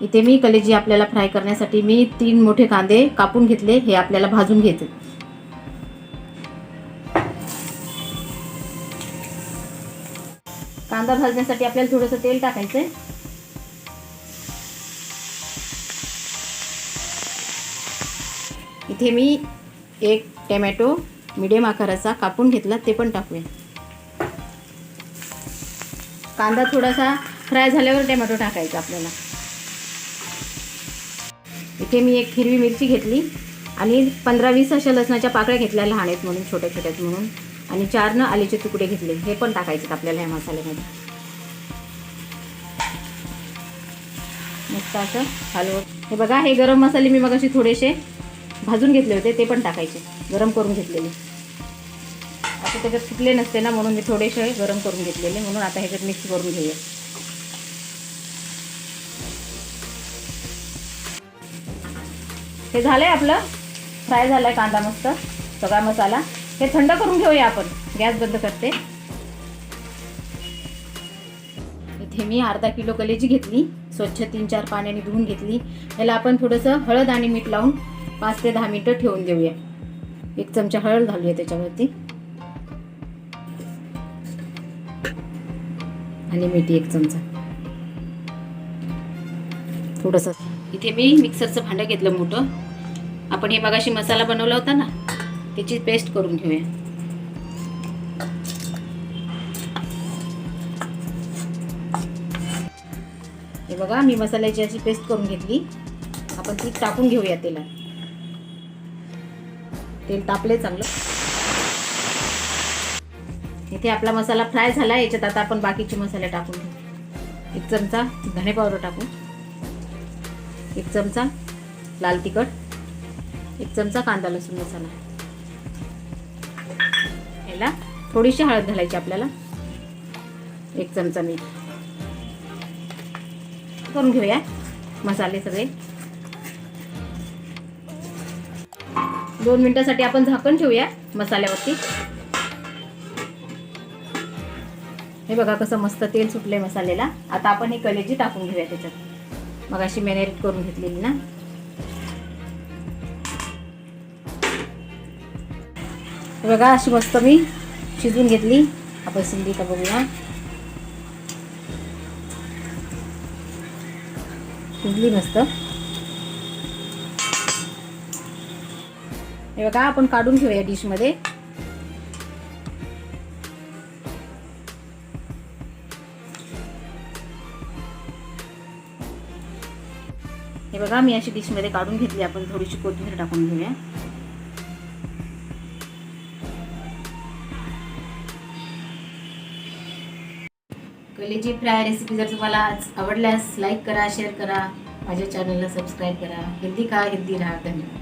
इथे मी कलेजी आपल्याला फ्राय करण्यासाठी मी तीन मोठे कांदे कापून घेतले हे आपल्याला भाजून घेते कांदा भाजण्यासाठी आपल्याला थोडंसं तेल टाकायचं आहे इथे मी एक टमॅटो मिडियम आकाराचा कापून घेतला ते पण टाकूया. कांदा थोडासा फ्राय झाल्यावर टमॅटो टाकायचा आपल्याला. इथे मी एक हिरवी मिरची घेतली आणि पंधरा वीस अशा लसणाच्या पाकळ्या घेतल्या लहान आहेत म्हणून छोट्या छोट्यात म्हणून. आणि चार न आलीचे तुकडे घेतले. हे पण टाकायचे आपल्याला या मसाल्यामध्ये. मस्त असं हलवत हे बघा हे गरम मसाले मी मग थोडेसे भाजून घेतले होते ते पण टाकायचे. गरम करून घेतलेले. असं त्याच्यात फुटले नसते ना म्हणून मी थोडेसे गरम करून घेतलेले. म्हणून आता ह्याच्यात मिक्स करून घेऊया. हे झालंय आपलं. फ्राय झालाय कांदा मस्त. सगळा मसाला. हे थंड करून घेऊया आपण. गॅस बंद करते. इथे मी अर्धा किलो कलेजी घेतली. स्वच्छ तीन चार पाण्याने धुवून घेतली. याला आपण थोडंसं हळद आणि मीठ लावून पाच ते दहा मिनटं ठेवून देऊया. एक चमचा हळद घालूया त्याच्यावरती. आणि मीठ एक चमचा. थोडंसं इथे मी मिक्सरचं भांडं घेतलं मोठं. आपण हे मगाशी मसाला बनवला होता ना त्याची पेस्ट करून घेऊया. हे बघा मी मसाल्याची अशी पेस्ट करून घेतली. आपण ती टाकून घेऊया तेला तेल तापले चांगलं. इथे आपला मसाला फ्राय झाला याच्यात आता आपण बाकीचे मसाले टाकून घेऊ. एक चमचा धणे पावडर टाकू. एक चमचा लाल तिखट एक चमचा कांदा लसूण मसाला. याला थोडीशी हळद घालायची आपल्याला. एक चमचा मीठ. करून घेऊया मसाले सगळे. दोन मिनिटासाठी आपण झाकण ठेवूया मसाल्यावरती. हे बघा कसं मस्त तेल सुटले मसाल्याला. आता आपण ही कलेजी टाकून घेऊया त्याच्यात. मग अशी मॅरिनेट करून घेतलेली ना. बघा अशी मस्त मी शिजवून घेतली. आपण सिंधी का बघूया. शिजली मस्त. हे बघा आपण काढून घेऊया डिशमध्ये हे बघा मी अशी डिशमध्ये काढून घेतली. आपण थोडीशी कोथिंबीर टाकून घेऊया. कलेजी फ्राय रेसिपी जर तुम्हाला आज आवडल्यास लाईक करा शेअर करा. माझ्या चॅनलला सबस्क्राईब करा. हिंदी खा हिंदी राहा. धन्यवाद.